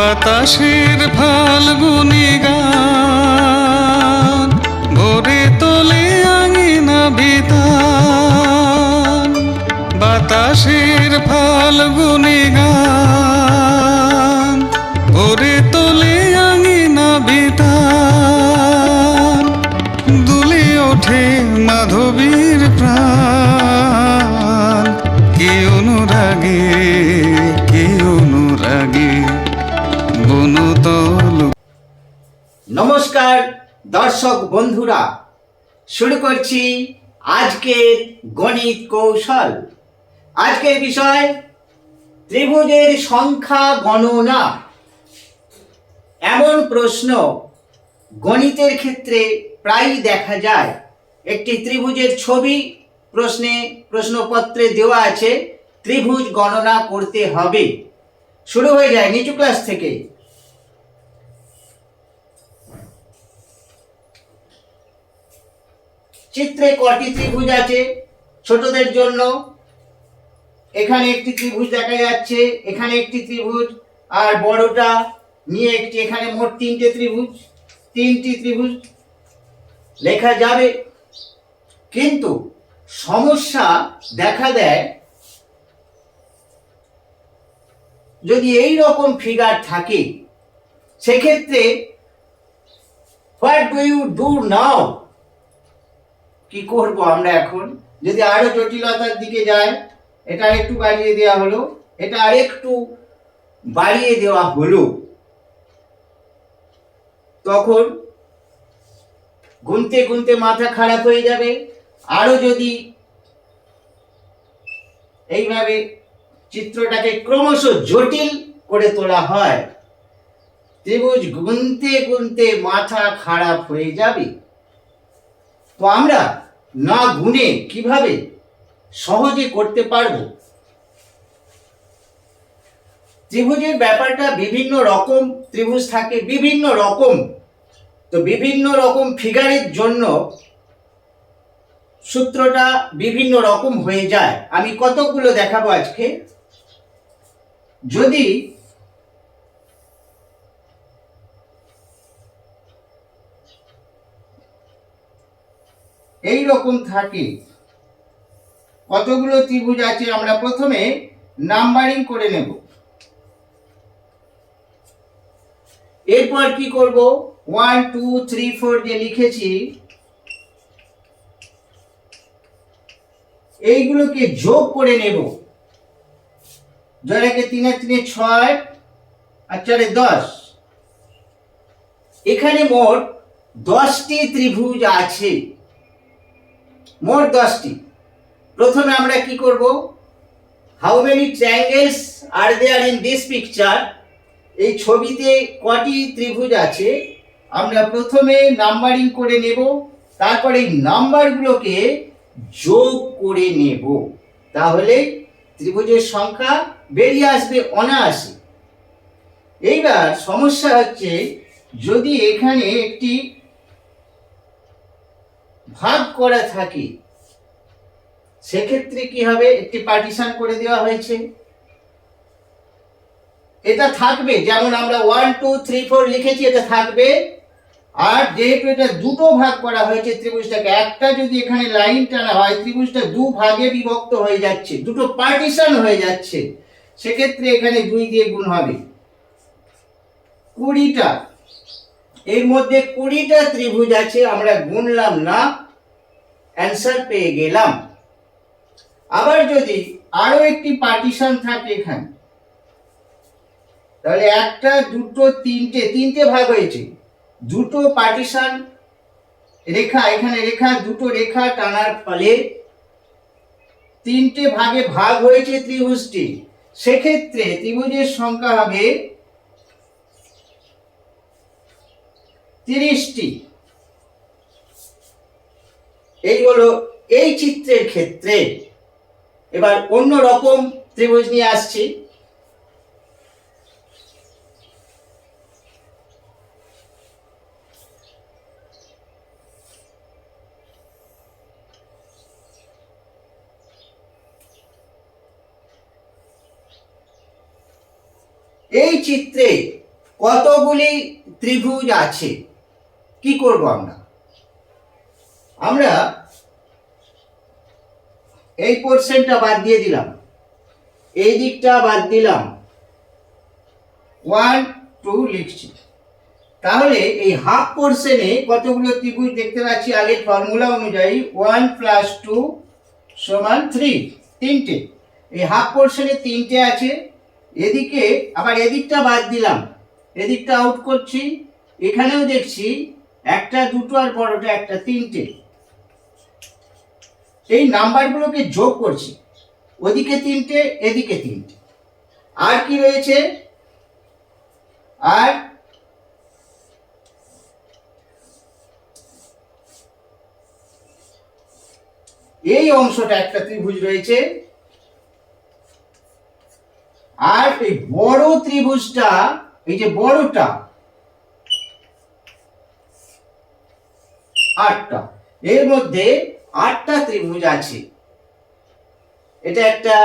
বাতাসের ফাল্গুনি গান, ভোরে তোলে আঙিনা বিতান বাতাসের ফাল্গুনি গান, ভোরে তোলে আঙিনা বিতান দুলে ওঠে মাধবীর প্রাণ। নমস্কার দর্শক বন্ধুরা, শুরু করছি আজকের গণিত কৌশল। আজকের বিষয় ত্রিভুজের সংখ্যা গণনা। এমন প্রশ্ন গণিতের ক্ষেত্রে প্রায়ই দেখা যায়। একটি ত্রিভুজের ছবি প্রশ্নে প্রশ্নপত্রে দেওয়া আছে, ত্রিভুজ গণনা করতে হবে। শুরু হয়ে যায়, নিচু ক্লাস থেকে। চিত্রে কটি ত্রিভুজ আছে? ছোটদের জন্য। এখানে একটি ত্রিভুজ দেখা যাচ্ছে, এখানে একটি ত্রিভুজ, আর বড়টা নিয়ে একটি, এখানে মোট তিনটে ত্রিভুজ। তিনটি ত্রিভুজ লেখা যাবে। কিন্তু সমস্যা দেখা দেয় যদি এই রকম ফিগার থাকে, সেক্ষেত্রে what do you do now কি করব আমরা এখন? যদি আরও জটিলতার দিকে যায়, এটা একটু বাড়িয়ে দেওয়া হলো, এটা আরেকটু বাড়িয়ে দেওয়া হলো, তখন গুনতে গুনতে মাথা খারাপ হয়ে যাবে। আরও যদি এইভাবে চিত্রটাকে ক্রমশ জটিল করে তোলা হয়, ত্রিভুজ গুনতে গুনতে মাথা খারাপ হয়ে যাবে। তো আমরা না গুনে কীভাবে সহজে করতে পারব? ত্রিভুজের ব্যাপারটা বিভিন্ন রকম, ত্রিভুজ থাকে বিভিন্ন রকম। তো বিভিন্ন রকম ফিগারের জন্য সূত্রটা বিভিন্ন রকম হয়ে যায়। আমি কতগুলো দেখাবো আজকে? যদি এই রকম থাকে। কতগুলো ত্রিভুজ আছে আমরা প্রথমে নাম্বারিং করে নেব। এরপর কি করব? ওয়ান টু থ্রি ফোর যে লিখেছি, এইগুলোকে যোগ করে নেব। জয়টাকে তিনে তিনে ছয় আর চারে দশ। এখানে মোট দশটি ত্রিভুজ আছে। মোট দশটি। প্রথমে আমরা কি করব? How many triangles are there in this picture এই ছবিতে কটি ত্রিভুজ আছে। আমরা প্রথমে নাম্বারিং করে নেব, তারপরে এই নাম্বারগুলোকে যোগ করে নেব। তাহলে ত্রিভুজের সংখ্যা বেরিয়ে আসবে অনায়াসে। এইবার সমস্যা হচ্ছে, যদি এখানে একটি ভাগ করা থাকে, সেক্ষেত্রে কি হবে? একটি পার্টিশন করে দেওয়া হয়েছে। এটা থাকবে, যেমন আমরা ওয়ান টু থ্রি ফোর লিখেছি, এটা থাকবে। আর যেহেতু এটা দুটো ভাগ করা হয়েছে ত্রিভুজটাকে, একটা যদি এখানে লাইন টানা হয়, ত্রিভুজটা দু ভাগে বিভক্ত হয়ে যাচ্ছে, দুটো পার্টিশন হয়ে যাচ্ছে, সেক্ষেত্রে এখানে দুই দিয়ে গুণ হবে। কুড়িটা এর মধ্যে কুড়িটা ত্রিভুজ আছে, আমরা গুনলাম না অ্যান্সার পেয়ে গেলাম। আবার যদি আরও একটি পার্টিশন থাকে এখানে, তাহলে একটা, দুটো, তিনটে তিনটে ভাগ হয়েছে। দুটো পার্টিশন রেখা, এখানে রেখা, দুটো রেখা টানার ফলে তিনটে ভাগে ভাগ হয়েছে ত্রিভুজটি। সেক্ষেত্রে ত্রিভুজের সংখ্যা হবে তিরিশটি। এই হলো এই চিত্রের ক্ষেত্রে। এবার অন্য রকম ত্রিভুজ নিয়ে আসছি। এই চিত্রে কতগুলি ত্রিভুজ আছে? কি করব আমরা? আমরা এই পোর্শনটা বাদ দিয়ে দিলাম। এই দিকটা বাদ দিলাম। ওয়ান টু লিখছি। তাহলে এই হাফ পোর্শনে কতগুলো ত্রিভুজ দেখতে পাচ্ছি? আগের ফর্মুলা অনুযায়ী ওয়ান প্লাস টু সমান থ্রি তিনটে। এই হাফ পোর্শনে তিনটে আছে। এদিকে, আবার এদিকটা বাদ দিলাম। এদিকটা আউট করছি। এখানেও দেখছি একটা দুটো আর বড়টা একটা তিনটে। এই নাম্বারগুলোকে যোগ করছি। ওদিকে তিনটে, এদিকে তিনটে। আর কি রয়েছে? আর এই অংশটা একটা ত্রিভুজ রয়েছে। আর এই বড় ত্রিভুজটা, এই যে বড়টা আটটা। এর মধ্যে আটটা ত্রিভুজ আছে। এটা একটা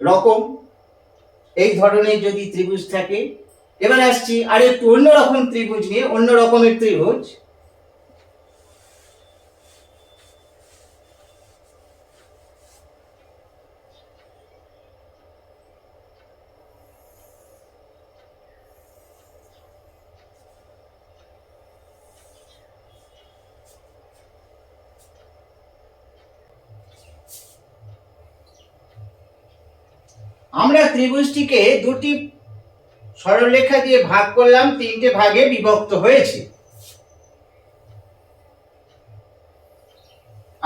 রকম। এই ধরনের যদি ত্রিভুজ থাকে, এবার আসছি আর একটু অন্যরকম ত্রিভুজ নিয়ে অন্য রকমের ত্রিভুজ। আমরা ত্রিভুজটিকে দুটি সরলরেখা দিয়ে ভাগ করলাম, তিনটে ভাগে বিভক্ত হয়েছে।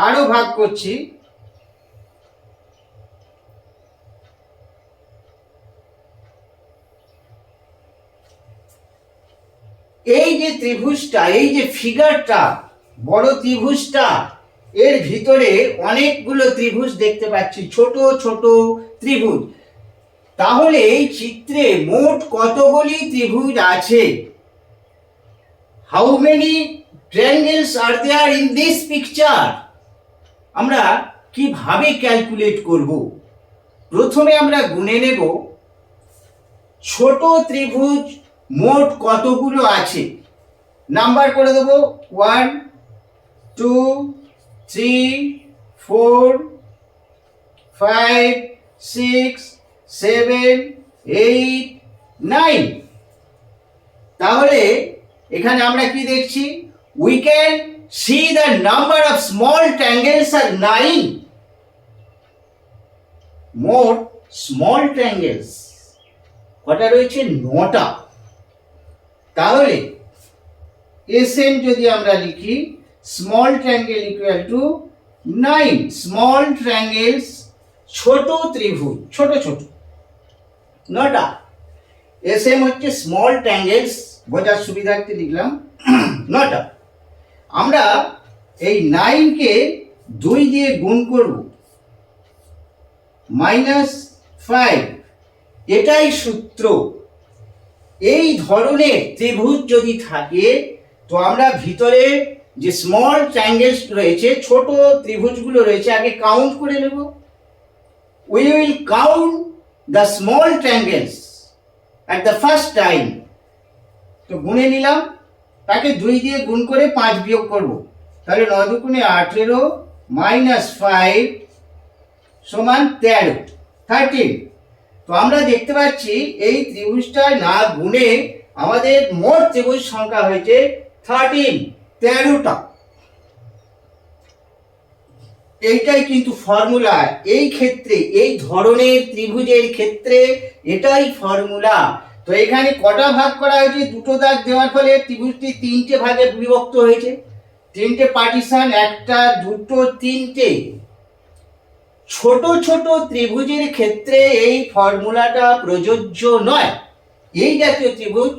আরও ভাগ করছি। এই যে ত্রিভুজটা, এই যে ফিগারটা বড় ত্রিভুজটা, এর ভিতরে অনেকগুলো ত্রিভুজ দেখতে পাচ্ছি, ছোট ছোট ত্রিভুজ। তাহলে এই চিত্রে মোট কতগুলি ত্রিভুজ আছে? How many triangles are there in this picture আমরা কীভাবে ক্যালকুলেট করব? প্রথমে আমরা গুনে নেব। ছোট ত্রিভুজ মোট কতগুলো আছে? নাম্বার করে দেব। One two three four five six seven, eight, nine. তাহলে এখানে আমরা কি দেখছি? We can see the number of small triangles are nine মোট স্মল ট্যাঙ্গেলস কটা রয়েছে? নটা। তাহলে এস এন যদি আমরা লিখি small triangle equal to nine small triangles ছোট ত্রিভুজ, ছোট ছোট। নটা এস এম হচ্ছে স্মল ট্যাঙ্গেলস বোঝার সুবিধার্থে লিখলাম। নয়টা? আমরা এই নাইনকে দুই দিয়ে গুণ করব। মাইনাস ফাইভ এটাই সূত্র। এই ধরনের ত্রিভুজ যদি থাকে, তো আমরা ভিতরে যে স্মল ট্রায়াঙ্গেলস রয়েছে, ছোট ত্রিভুজগুলো রয়েছে, আগে কাউন্ট করে নেব। We will count the small triangles at the first time তো গুনে নিলাম, তাকে দুই দিয়ে গুণ করে পাঁচ বিয়োগ করব। তাহলে নয় দুগুণে আঠেরো মাইনাস ফাইভ সমান তেরো থার্টিন তো আমরা দেখতে পাচ্ছি এই ত্রিভুজটা না গুণে আমাদের মোট ত্রিভুজ সংখ্যা হয়েছে থার্টিন তেরোটা। এইটাই কিন্তু ফর্মুলা এই ক্ষেত্রে, এই ধরনের ত্রিভুজের ক্ষেত্রে এটাই ফর্মুলা তো এখানে কটা ভাগ করা হয়েছে? দুটো দাগ দেওয়ার ফলে ত্রিভুজটি তিনটে ভাগে বিভক্ত হয়েছে। তিনটে পার্টিশন একটা, দুটো, তিনটে। ছোট ছোট ত্রিভুজের ক্ষেত্রে এই ফর্মুলাটা প্রযোজ্য নয়। এই জাতীয় ত্রিভুজ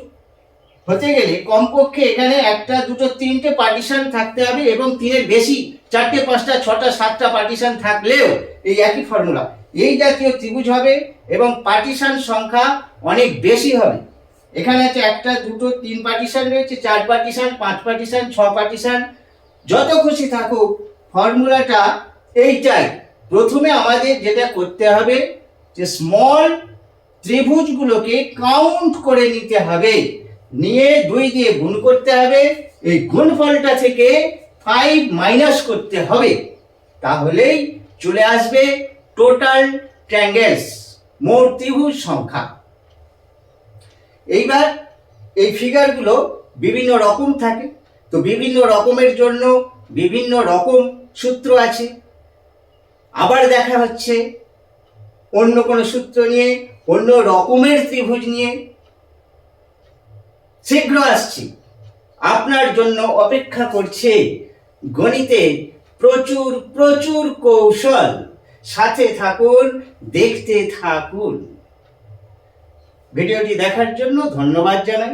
হতে গেলে কমপক্ষে এখানে একটা, দুটো, তিনটে পার্টিশন থাকতে হবে এবং তিনের বেশি, চারটে, পাঁচটা, ছটা, সাতটা পার্টিশন থাকলেও এই একই ফর্মুলা এই জাতীয় ত্রিভুজ হবে এবং পার্টিশন সংখ্যা অনেক বেশি হবে। এখানে আছে একটা, দুটো, তিন পার্টিশন রয়েছে, চার পার্টিশন পাঁচ পার্টিশন ছ পার্টিশন যত খুশি থাকুক ফর্মুলাটা এইটাই। প্রথমে আমাদের যেটা করতে হবে যে স্মল ত্রিভুজগুলোকে কাউন্ট করে নিতে হবে। নিয়ে দুই দিয়ে গুণ করতে হবে। এই গুণফলটা থেকে ফাইভ মাইনাস করতে হবে। তাহলেই চলে আসবে টোটাল ট্রাঙ্গেলস মোট ত্রিভুজ সংখ্যা। এইবার এই ফিগারগুলো বিভিন্ন রকম থাকে। তো বিভিন্ন রকমের জন্য বিভিন্ন রকম সূত্র আছে। আবার দেখা হচ্ছে অন্য কোনো সূত্র নিয়ে, অন্য রকমের ত্রিভুজ নিয়ে। শীঘ্র আসছি। আপনার জন্য অপেক্ষা করছে। গণিতে প্রচুর প্রচুর কৌশল। সাথে থাকুন, দেখতে থাকুন। ভিডিওটি দেখার জন্য ধন্যবাদ জানাই।